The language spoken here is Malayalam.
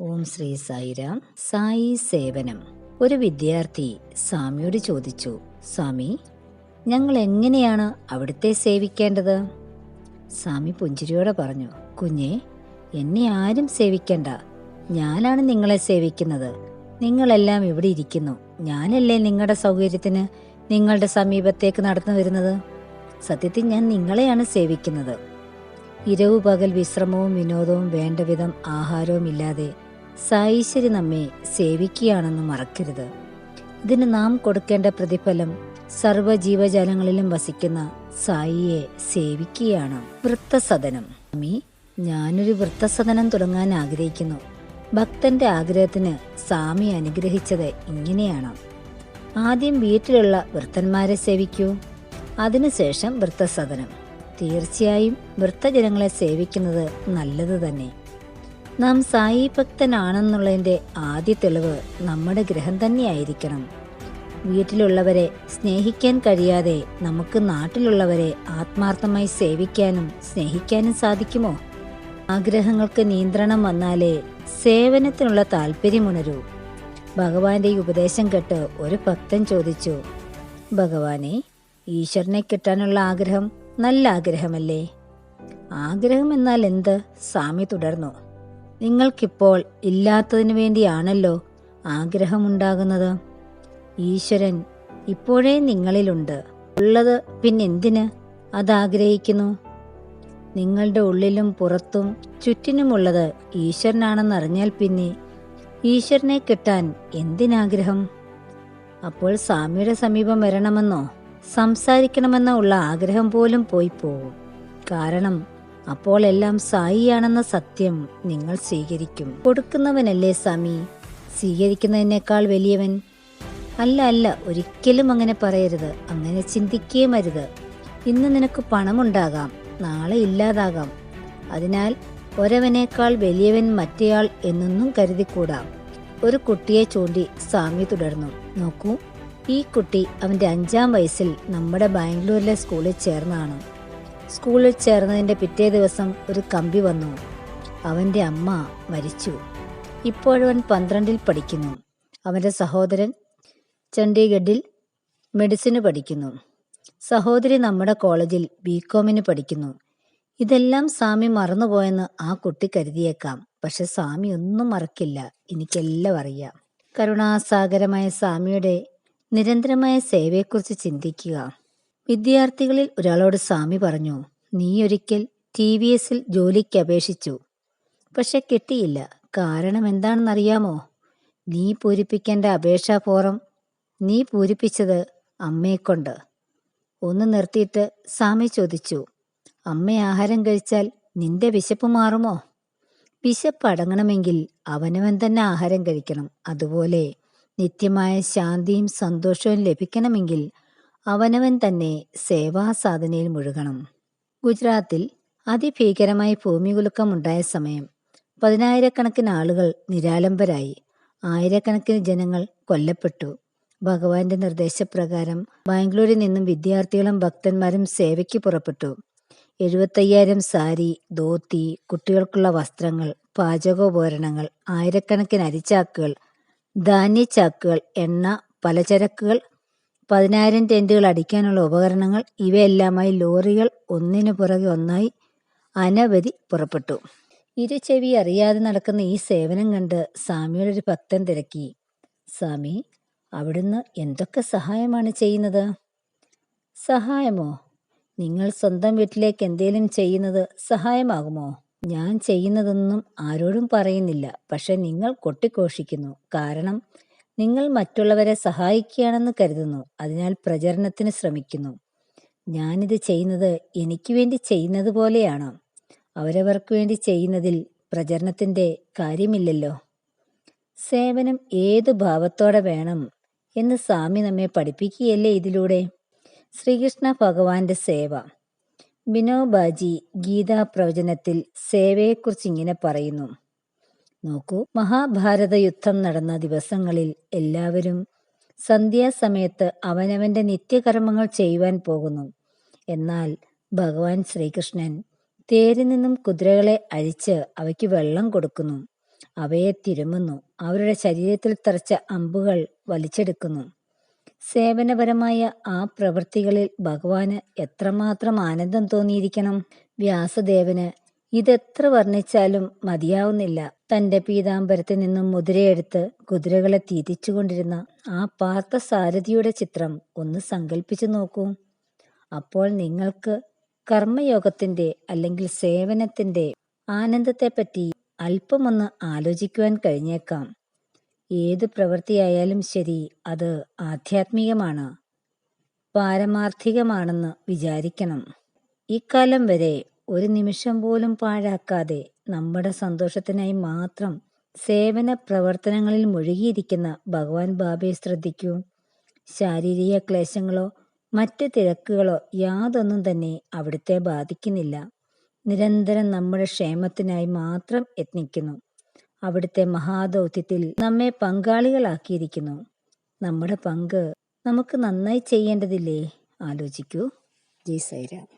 ഓം ശ്രീ സായിരാം സായി സേവനം. ഒരു വിദ്യാർത്ഥി സ്വാമിയോട് ചോദിച്ചു സ്വാമി ഞങ്ങൾ എങ്ങനെയാണ് അവിടുത്തെ സേവിക്കേണ്ടത്? സ്വാമി പുഞ്ചിരിയോടെ പറഞ്ഞു കുഞ്ഞെ എന്നെ ആരും സേവിക്കണ്ട. ഞാനാണ് നിങ്ങളെ സേവിക്കുന്നത്. നിങ്ങളെല്ലാം ഇവിടെ ഇരിക്കുന്നു. ഞാനല്ലേ നിങ്ങളുടെ സൗകര്യത്തിന് നിങ്ങളുടെ സമീപത്തേക്ക് നടന്നു വരുന്നത്? സത്യത്തിൽ ഞാൻ നിങ്ങളെയാണ് സേവിക്കുന്നത്. ഇരവു പകൽ വിശ്രമവും വിനോദവും വേണ്ടവിധം ആഹാരവും ഇല്ലാതെ സാഈശ്വരി നമ്മെ സേവിക്കുകയാണെന്ന് മറക്കരുത്. ഇതിന് നാം കൊടുക്കേണ്ട പ്രതിഫലം സർവ ജീവജാലങ്ങളിലും വസിക്കുന്ന സായിയെ സേവിക്കുകയാണ്. വൃത്തസദനം. സ്വാമി ഞാനൊരു വൃത്തസദനം തുടങ്ങാൻ ആഗ്രഹിക്കുന്നു. ഭക്തന്റെ ആഗ്രഹത്തിന് സ്വാമി അനുഗ്രഹിച്ചത് ഇങ്ങനെയാണ്. ആദ്യം വീട്ടിലുള്ള വൃത്തന്മാരെ സേവിക്കൂ. അതിനുശേഷം വൃത്തസദനം. തീർച്ചയായും വൃത്തജനങ്ങളെ സേവിക്കുന്നത് നല്ലത് തന്നെ. നാം സായി ഭക്തനാണെന്നുള്ളതിന്റെ ആദ്യ തെളിവ് നമ്മുടെ ഗ്രഹം തന്നെയായിരിക്കണം. വീട്ടിലുള്ളവരെ സ്നേഹിക്കാൻ കഴിയാതെ നമുക്ക് നാട്ടിലുള്ളവരെ ആത്മാർത്ഥമായി സേവിക്കാനും സ്നേഹിക്കാനും സാധിക്കുമോ? ആഗ്രഹങ്ങൾക്ക് നിയന്ത്രണം വന്നാലേ സേവനത്തിനുള്ള താല്പര്യമുണരൂ ഭഗവാന്റെ ഉപദേശം കേട്ട് ഒരു ഭക്തൻ ചോദിച്ചു ഭഗവാനെ ഈശ്വരനെ കിട്ടാനുള്ള ആഗ്രഹം നല്ല ആഗ്രഹമല്ലേ? ആഗ്രഹം എന്നാൽ എന്ത്? സ്വാമി തുടർന്നു. നിങ്ങൾക്കിപ്പോൾ ഇല്ലാത്തതിനു വേണ്ടിയാണല്ലോ ആഗ്രഹമുണ്ടാകുന്നത്. ഈശ്വരൻ ഇപ്പോഴേ നിങ്ങളിലുണ്ട്. ഉള്ളത് പിന്നെന്തിന്? അതാഗ്രഹിക്കുന്നു. നിങ്ങളുടെ ഉള്ളിലും പുറത്തും ചുറ്റിനുമുള്ളത് ഈശ്വരനാണെന്നറിഞ്ഞാൽ പിന്നെ ഈശ്വരനെ കിട്ടാൻ എന്തിനാഗ്രഹം? അപ്പോൾ സ്വാമിയുടെ സമീപം വരണമെന്നോ സംസാരിക്കണമെന്നോ ഉള്ള ആഗ്രഹം പോലും പോയി പോകും കാരണം അപ്പോൾ എല്ലാം സായിയാണെന്ന സത്യം നിങ്ങൾ സ്വീകരിക്കും. കൊടുക്കുന്നവനല്ലേ സ്വാമി? സ്വീകരിക്കുന്നതിനേക്കാൾ വലിയവൻ? അല്ല അല്ല ഒരിക്കലും അങ്ങനെ പറയരുത്. അങ്ങനെ ചിന്തിക്കേ അരുത്. ഇന്ന് നിനക്ക് പണമുണ്ടാകാം. നാളെ ഇല്ലാതാകാം. അതിനാൽ ഒരവനേക്കാൾ വലിയവൻ മറ്റേയാൾ എന്നൊന്നും കരുതിക്കൂടാ. ഒരു കുട്ടിയെ ചൂണ്ടി സ്വാമി തുടർന്നു. നോക്കൂ ഈ കുട്ടി അവന്റെ അഞ്ചാം വയസ്സിൽ നമ്മുടെ ബാംഗ്ലൂരിലെ സ്കൂളിൽ ചേർന്നാണ്. സ്കൂളിൽ ചേർന്നതിന്റെ പിറ്റേ ദിവസം ഒരു കമ്പി വന്നു. അവന്റെ അമ്മ മരിച്ചു. ഇപ്പോഴവൻ പന്ത്രണ്ടിൽ പഠിക്കുന്നു. അവന്റെ സഹോദരൻ ചണ്ഡീഗഡിൽ മെഡിസിന് പഠിക്കുന്നു. സഹോദരി നമ്മുടെ കോളേജിൽ ബികോമിന് പഠിക്കുന്നു. ഇതെല്ലാം സ്വാമി മറന്നുപോയെന്ന് ആ കുട്ടി കരുതിയേക്കാം. പക്ഷെ സ്വാമി ഒന്നും മറക്കില്ല. എനിക്കെല്ലാം അറിയാം. കരുണാസാഗരമായ സ്വാമിയുടെ നിരന്തരമായ സേവയെക്കുറിച്ച് ചിന്തിക്കുക. വിദ്യാർത്ഥികളിൽ ഒരാളോട് സ്വാമി പറഞ്ഞു നീ ഒരിക്കൽ ടി വി എസിൽ ജോലിക്ക് അപേക്ഷിച്ചു. പക്ഷെ കിട്ടിയില്ല. കാരണം എന്താണെന്നറിയാമോ? നീ പൂരിപ്പിക്കേണ്ട അപേക്ഷാ ഫോറം നീ പൂരിപ്പിച്ചത് അമ്മയെക്കൊണ്ട്. ഒന്ന് നിർത്തിയിട്ട് സ്വാമി ചോദിച്ചു അമ്മ ആഹാരം കഴിച്ചാൽ നിന്റെ വിശപ്പ് മാറുമോ? വിശപ്പ് അടങ്ങണമെങ്കിൽ അവനവൻ തന്നെ ആഹാരം കഴിക്കണം. അതുപോലെ നിത്യമായ ശാന്തിയും സന്തോഷവും ലഭിക്കണമെങ്കിൽ അവനവൻ തന്നെ സേവാസാധനയിൽ മുഴുകണം. ഗുജറാത്തിൽ അതിഭീകരമായ ഭൂമികുലുക്കം ഉണ്ടായ സമയം പതിനായിരക്കണക്കിന് ആളുകൾ നിരാലംബരായി. ആയിരക്കണക്കിന് ജനങ്ങൾ കൊല്ലപ്പെട്ടു. ഭഗവാന്റെ നിർദ്ദേശപ്രകാരം ബാംഗ്ലൂരിൽ നിന്നും വിദ്യാർത്ഥികളും ഭക്തന്മാരും സേവയ്ക്ക് പുറപ്പെട്ടു. എഴുപത്തയ്യായിരം സാരി ധോത്തി കുട്ടികൾക്കുള്ള വസ്ത്രങ്ങൾ പാചകോപകരണങ്ങൾ ആയിരക്കണക്കിന് അരിച്ചാക്കുകൾ ധാന്യച്ചാക്കുകൾ എണ്ണ പലചരക്കുകൾ പതിനായിരം ടെന്റുകൾ അടിക്കാനുള്ള ഉപകരണങ്ങൾ ഇവയെല്ലാമായി ലോറികൾ ഒന്നിനു പുറകെ ഒന്നായി അനവധി പുറപ്പെട്ടു. ഇരുചെവി അറിയാതെ നടക്കുന്ന ഈ സേവനം കണ്ട് സ്വാമിയുടെ ഒരു ഭക്തൻ തിരക്കി. സ്വാമി അവിടുന്ന് എന്തൊക്കെ സഹായമാണ് ചെയ്യുന്നത്? സഹായമോ? നിങ്ങൾ സ്വന്തം വീട്ടിലേക്ക് എന്തേലും ചെയ്യുന്നത് സഹായമാകുമോ? ഞാൻ ചെയ്യുന്നതൊന്നും ആരോടും പറയുന്നില്ല. പക്ഷെ നിങ്ങൾ കൊട്ടിഘോഷിക്കുന്നു. കാരണം നിങ്ങൾ മറ്റുള്ളവരെ സഹായിക്കുകയാണെന്ന് കരുതുന്നു. അതിനാൽ പ്രചരണത്തിന് ശ്രമിക്കുന്നു. ഞാനിത് ചെയ്യുന്നത് എനിക്ക് വേണ്ടി ചെയ്യുന്നത് പോലെയാണ്. അവരവർക്ക് വേണ്ടി ചെയ്യുന്നതിൽ പ്രചരണത്തിന്റെ കാര്യമില്ലല്ലോ. സേവനം ഏതു ഭാവത്തോടെ വേണം എന്ന് സ്വാമി നമ്മെ പഠിപ്പിക്കുകയല്ലേ ഇതിലൂടെ? ശ്രീകൃഷ്ണ ഭഗവാന്റെ സേവ. ബിനോബാജി ഗീതാ പ്രവചനത്തിൽ സേവയെക്കുറിച്ച് ഇങ്ങനെ പറയുന്നു. നോക്കൂ. മഹാഭാരത യുദ്ധം നടന്ന ദിവസങ്ങളിൽ എല്ലാവരും സന്ധ്യാസമയത്ത് അവനവന്റെ നിത്യകർമ്മങ്ങൾ ചെയ്യുവാൻ പോകുന്നു. എന്നാൽ ഭഗവാൻ ശ്രീകൃഷ്ണൻ തേരിൽ നിന്നും കുതിരകളെ അഴിച്ച് അവയ്ക്ക് വെള്ളം കൊടുക്കുന്നു. അവയെ തിരുമുന്നു. അവരുടെ ശരീരത്തിൽ തറച്ച അമ്പുകൾ വലിച്ചെടുക്കുന്നു. സേവനപരമായ ആ പ്രവൃത്തികളിൽ ഭഗവാന് എത്രമാത്രം ആനന്ദം തോന്നിയിരിക്കണം. വ്യാസദേവന് ഇതെത്ര വർണിച്ചാലും മതിയാവുന്നില്ല. തന്റെ പീതാംബരത്തിൽ നിന്നും മുതിരയെടുത്ത് കുതിരകളെ തീറ്റിച്ചുകൊണ്ടിരുന്ന ആ പാർത്ഥ സാരഥിയുടെ ചിത്രം ഒന്ന് സങ്കല്പിച്ചു നോക്കൂ. അപ്പോൾ നിങ്ങൾക്ക് കർമ്മയോഗത്തിന്റെ അല്ലെങ്കിൽ സേവനത്തിന്റെ ആനന്ദത്തെപ്പറ്റി അല്പമൊന്ന് ആലോചിക്കുവാൻ കഴിഞ്ഞേക്കാം. ഏത് പ്രവൃത്തിയായാലും ശരി അത് ആധ്യാത്മികമാണ്. പാരമാർത്ഥികമാണെന്ന് വിചാരിക്കണം. ഇക്കാലം വരെ ഒരു നിമിഷം പോലും പാഴാക്കാതെ നമ്മുടെ സന്തോഷത്തിനായി മാത്രം സേവന പ്രവർത്തനങ്ങളിൽ മുഴുകിയിരിക്കുന്ന ഭഗവാൻ ബാബയെ ശ്രദ്ധിക്കൂ. ശാരീരിക ക്ലേശങ്ങളോ മറ്റ് തിരക്കുകളോ യാതൊന്നും തന്നെ അവിടുത്തെ ബാധിക്കുന്നില്ല. നിരന്തരം നമ്മുടെ ക്ഷേമത്തിനായി മാത്രം യത്നിക്കുന്നു. അവിടുത്തെ മഹാദൗത്യത്തിൽ നമ്മെ പങ്കാളികളാക്കിയിരിക്കുന്നു. നമ്മുടെ പങ്ക് നമുക്ക് നന്നായി ചെയ്യേണ്ടതില്ലേ? ആലോചിക്കൂ. ജി സൈറാം